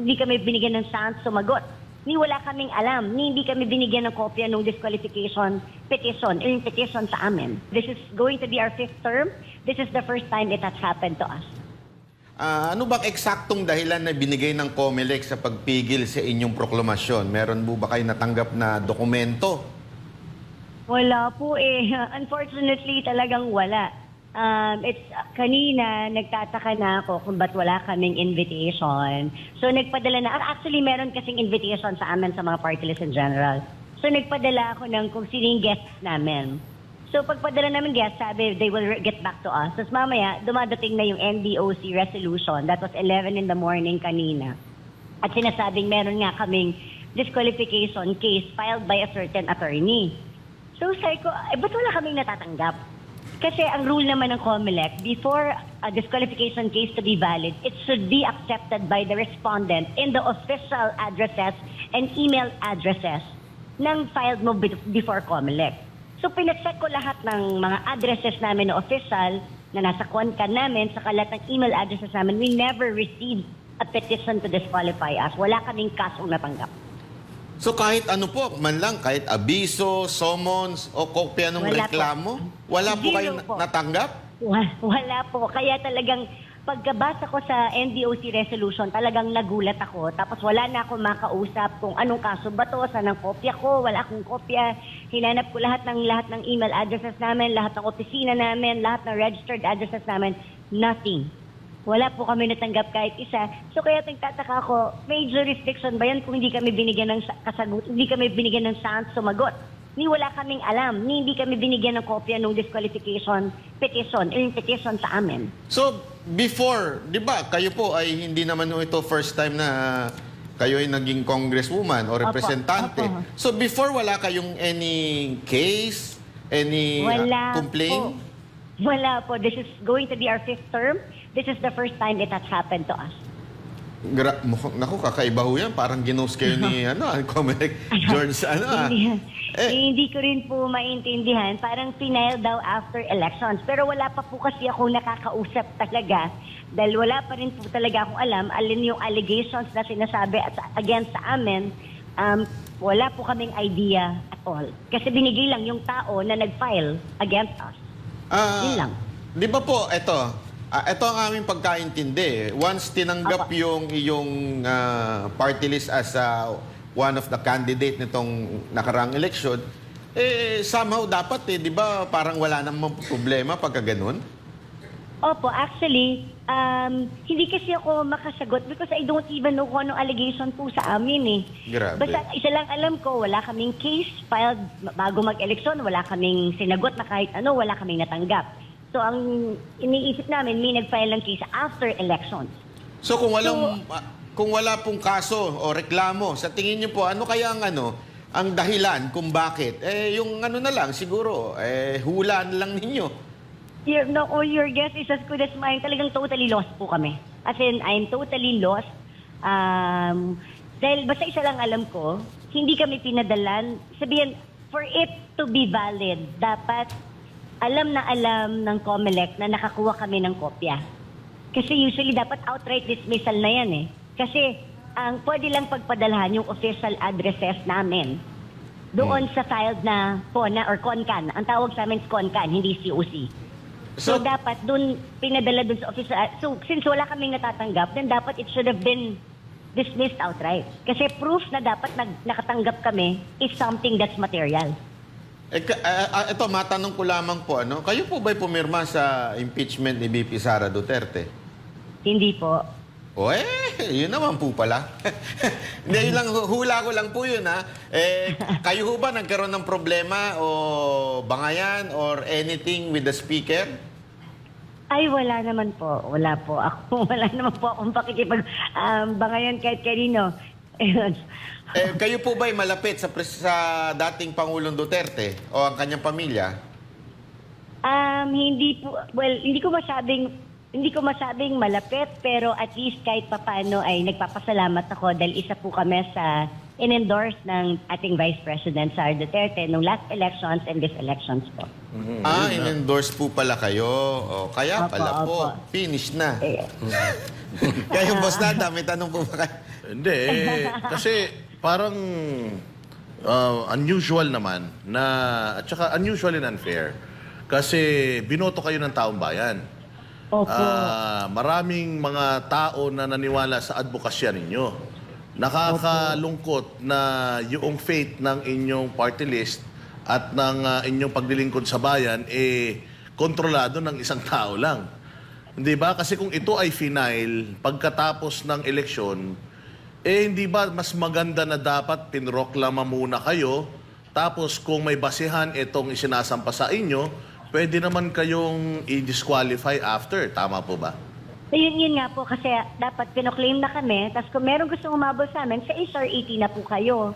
Hindi kami binigyan ng chance sumagot. Ni wala kaming alam, ni hindi kami binigyan ng kopya ng disqualification petition, yung petition sa amin. This is going to be our fifth term. This is the first time it has happened to us. Ah, ano bang eksaktong dahilan na binigay ng COMELEC sa pagpigil sa inyong proklamasyon? Meron po ba kayo natanggap na dokumento? Wala po eh. Unfortunately, talagang wala. Um, it's kanina nagtataka na ako kung ba't wala kaming invitation. So nagpadala na actually meron kasing invitation sa amin sa mga party list in general. So nagpadala ako ng kung sino yung guests namin. So pagpadala namin guests, sabi they will get back to us. Tapos mamaya dumadating na yung NDOC resolution. That was 11 in the morning kanina. At sinasabing meron nga kaming disqualification case filed by a certain attorney. So sabi ko, eh, ba't wala kaming natatanggap? Kasi ang rule naman ng COMELEC, before a disqualification case to be valid, it should be accepted by the respondent in the official addresses and email addresses ng filed mo be- before COMELEC. So pinacheck ko lahat ng mga addresses namin na official na nasa concan namin, sa lahat ng email addresses namin, we never received a petition to disqualify us. Wala kaming kasong natanggap. So kahit ano po, man lang, kahit abiso, summons, o kopya ng Wala po. reklamo, wala po Zero kayo po. natanggap? Wa- Wala po. Kaya talagang pagkabasa ko sa NDOC resolution, talagang nagulat ako. Tapos wala na ako makausap kung anong kaso ba to, saan ang kopya ko, wala akong kopya. Hinanap ko lahat ng lahat ng email addresses namin, lahat ng opisina namin, lahat ng registered addresses namin. Nothing. Wala po kami natanggap kahit isa. So kaya nagtataka ako, may jurisdiction ba yan kung hindi kami binigyan ng sa- kasagot, hindi kami binigyan ng chance sumagot? Ni wala kaming alam, ni hindi kami binigyan ng kopya ng disqualification petition, yung petition sa amin. So before, di ba, kayo po ay hindi naman ito first time na kayo ay naging congresswoman o representante. opo. So before, wala kayong any case, any uh, Wala complaint? po. Wala po. This is going to be our fifth term. This is the first time it has happened to us. Gra- mukhang- naku, kakaiba ho yan. Parang ginos kayo ni ano, Comelec George, ano ah. hindi, Eh, hindi ko rin po maintindihan. Parang final daw after elections. Pero wala pa po kasi ako nakakausap talaga. Dahil wala pa rin po talaga akong alam alin yung allegations na sinasabi at against sa amin. Um, wala po kaming idea at all. Kasi binigay lang yung tao na nag-file against us. Ah, Yun lang. Di ba po, ito, ah, ito ang aming pagkaintindi. Once tinanggap Apa. yung iyong ah, party list as ah, one of the candidate nitong nakarang election, eh somehow dapat eh, di ba parang wala namang problema pagka ganun? Opo, actually, um, hindi kasi ako makasagot because I don't even know kung anong allegation po sa amin eh. Grabe. Basta isa lang alam ko, wala kaming case filed bago mag-eleksyon, wala kaming sinagot na kahit ano, wala kaming natanggap. So ang iniisip namin, may nag-file ng case after elections. So kung walang ah, kung wala pong kaso o reklamo, sa tingin niyo po ano kaya ang ano ang dahilan kung bakit? Eh yung ano na lang siguro eh hulaan lang ninyo. Your, no, or your guess is as good as mine. Talagang totally lost po kami. As in, I'm totally lost. Um, dahil basta isa lang alam ko, hindi kami pinadalan. Sabihin, for it to be valid, dapat alam na alam ng COMELEC na nakakuha kami ng kopya. Kasi usually dapat outright dismissal na yan eh. Kasi ang pwede lang pagpadalhan yung official addresses namin doon sa filed na CONA or CONCAN. Ang tawag sa amin is CONCAN, hindi COC. So, So- dapat dun pinadala dun sa official. So since wala kaming natatanggap, then dapat it should have been dismissed outright. Kasi proof na dapat nag, nakatanggap kami is something that's material. Eh, ka- ah, ah, ito, matanong ko lamang po, ano, kayo po ba'y pumirma sa impeachment ni BP Sara Duterte? Hindi po. O eh, yun naman po pala. Hindi, yun lang, hula ko lang po yun ha. Eh, kayo ho ba nagkaroon ng problema o bangayan or anything with the speaker? Ay, wala naman po. Wala po. Ako, wala naman po akong pakikipag um, bangayan kahit kanino. Ayun. Eh, kayo po ba'y malapit sa, pres- sa dating Pangulong Duterte o ang kanyang pamilya? Um, hindi po, well, hindi ko masabing, hindi ko masabing malapit, pero at least kahit papano ay nagpapasalamat ako dahil isa po kami sa in-endorse ng ating Vice President Sara Duterte nung last elections and this elections po. Ah, in-endorse po pala kayo. O, kaya Opo, pala po. opo. Finish na. Eh, Kayo, boss na, may tanong po ba kayo? Hindi, eh, kasi parang uh, unusual naman na, at saka unusual and unfair. Kasi binoto kayo ng taong bayan. Opo. Ah, maraming mga tao na naniwala sa advokasya ninyo. Nakakalungkot na yung faith ng inyong party list at ng ah, inyong paglilingkod sa bayan eh kontrolado ng isang tao lang. Hindi ba? Kasi kung ito ay final, pagkatapos ng eleksyon, eh hindi ba mas maganda na dapat pinroklama muna kayo, tapos kung may basihan itong isinasampa sa inyo, pwede naman kayong i-disqualify after. Tama po ba? Yun, yun nga po kasi dapat pinoclaim na kami. Tapos kung meron gustong umabol sa amin, sa HR 80 na po kayo.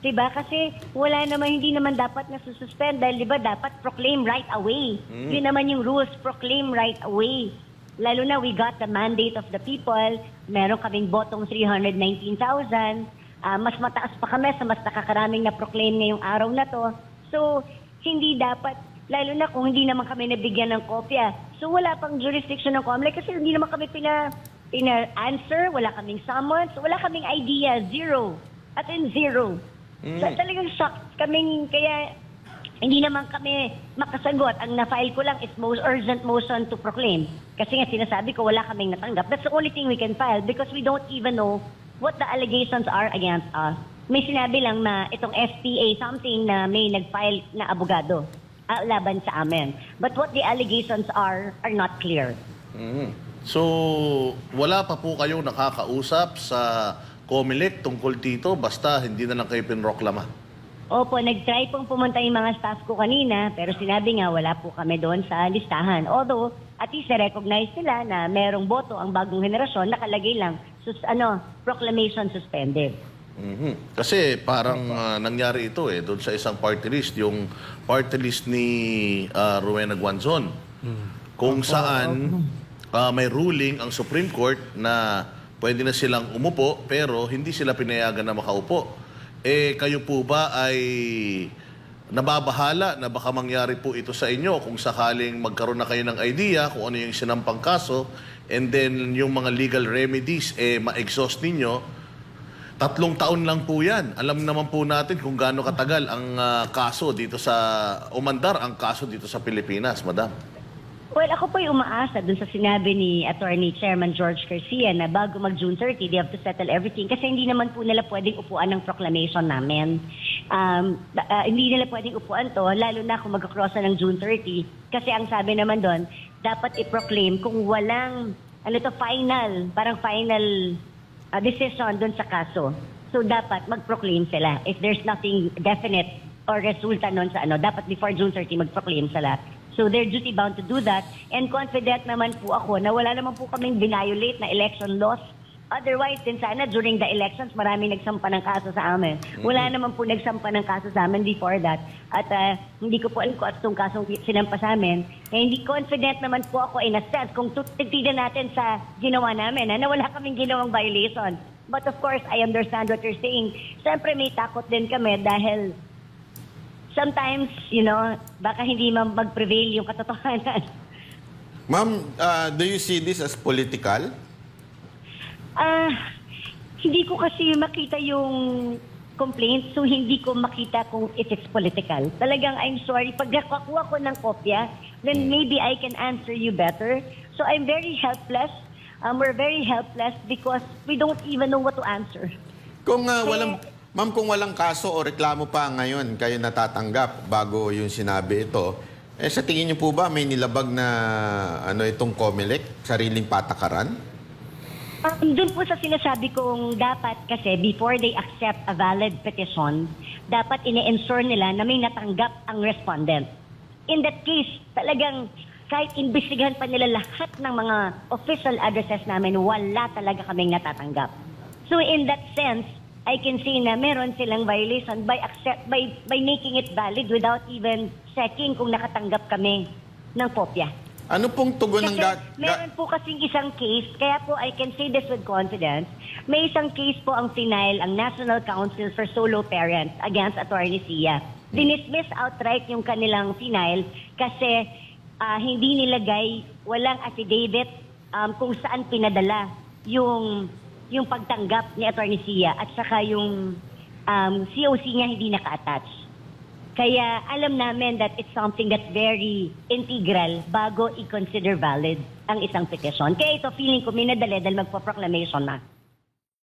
'Di ba? Kasi wala naman, hindi naman dapat na sususpend dahil 'di ba dapat proclaim right away. Yun naman yung rules, proclaim right away. Lalo na we got the mandate of the people. Meron kaming botong 319,000. Ah, mas mataas pa kami sa mas nakakaraming na proclaim ngayong araw na to. So, hindi dapat lalo na kung hindi naman kami nabigyan ng kopya. So wala pang jurisdiction ng COMELEC kasi hindi naman kami pina, pina-answer, wala kaming summons, wala kaming idea, zero. At in zero. So talagang shocked kaming, kaya hindi naman kami makasagot. Ang na-file ko lang is most urgent motion to proclaim. Kasi nga sinasabi ko, wala kaming natanggap. That's the only thing we can file because we don't even know what the allegations are against us. May sinabi lang na itong FPA something na may nag-file na abogado ah, laban sa amin. But what the allegations are are not clear. Mhm. So, wala pa po kayong nakakausap sa COMELEC tungkol dito, basta hindi na lang kayo pinroklama. Opo, nag-try pong pumunta yung mga staff ko kanina, pero sinabi nga wala po kami doon sa listahan. Although, at least na-recognize nila na merong boto ang bagong henerasyon, nakalagay lang, sus, ano, proclamation suspended. Mhm. Kasi parang ah, nangyari ito eh, doon sa isang party list, yung party list ni ah, Rowena Guanzon. Kung saan ah, may ruling ang Supreme Court na pwede na silang umupo pero hindi sila pinayagan na makaupo. Eh kayo po ba ay nababahala na baka mangyari po ito sa inyo kung sakaling magkaroon na kayo ng idea kung ano yung sinampang kaso and then yung mga legal remedies eh ma-exhaust ninyo Tatlong taon lang po yan. Alam naman po natin kung gaano katagal ang ah, kaso dito sa, umandar ang kaso dito sa Pilipinas, madam. Well, ako po ay umaasa dun sa sinabi ni Attorney Chairman George Garcia na bago mag-June 30, they have to settle everything kasi hindi naman po nila pwedeng upuan ng proclamation namin. Um, ba- ah, hindi nila pwedeng upuan to, lalo na kung mag-cross na ng June 30. Kasi ang sabi naman doon, dapat i-proclaim kung walang, ano to, final, parang final ah, decision doon sa kaso. So dapat mag-proclaim sila. If there's nothing definite or resulta noon sa ano, dapat before June 30 mag-proclaim sila. So they're duty bound to do that. And confident naman po ako na wala naman po kaming binayolate na election laws. Otherwise, din sana during the elections, marami nagsampa ng kaso sa amin. Wala naman po nagsampa ng kaso sa amin before that. At ah, hindi ko po alam kung at itong kasong sinampa sa amin. Eh, hindi confident naman po ako in a sense kung tut- titignan natin sa ginawa namin, ha, na wala kaming ginawang violation. But of course, I understand what you're saying. Siyempre may takot din kami dahil sometimes, you know, baka hindi ma- mag-prevail yung katotohanan. Ma'am, ah, do you see this as political? Ah, hindi ko kasi makita yung complaint, so hindi ko makita kung if it's political. Talagang, I'm sorry, pag nakakuha ko ng kopya, then maybe I can answer you better. So I'm very helpless. Um, we're very helpless because we don't even know what to answer. Kung ah, walang, ma'am, kung walang kaso o reklamo pa ngayon kayo natatanggap bago yung sinabi ito, eh sa tingin niyo po ba may nilabag na ano itong COMELEC, sariling patakaran? Um, doon po sa sinasabi kong dapat kasi before they accept a valid petition, dapat ine-ensure nila na may natanggap ang respondent. In that case, talagang kahit imbestigahan pa nila lahat ng mga official addresses namin, wala talaga kaming natatanggap. So in that sense, I can see na meron silang violation by accept by by making it valid without even checking kung nakatanggap kami ng kopya. Ano pong tugon ng ga- meron po kasing isang case, kaya po I can say this with confidence, may isang case po ang final ang National Council for Solo Parents against Attorney Sia. Dinismiss outright yung kanilang final kasi ah, hindi nilagay, walang affidavit um, kung saan pinadala yung yung pagtanggap ni Attorney Sia at saka yung um, COC niya hindi naka-attach. Kaya alam namin that it's something that's very integral bago i-consider valid ang isang petition. Kaya ito, feeling ko, minadali dahil magpo-proclamation na.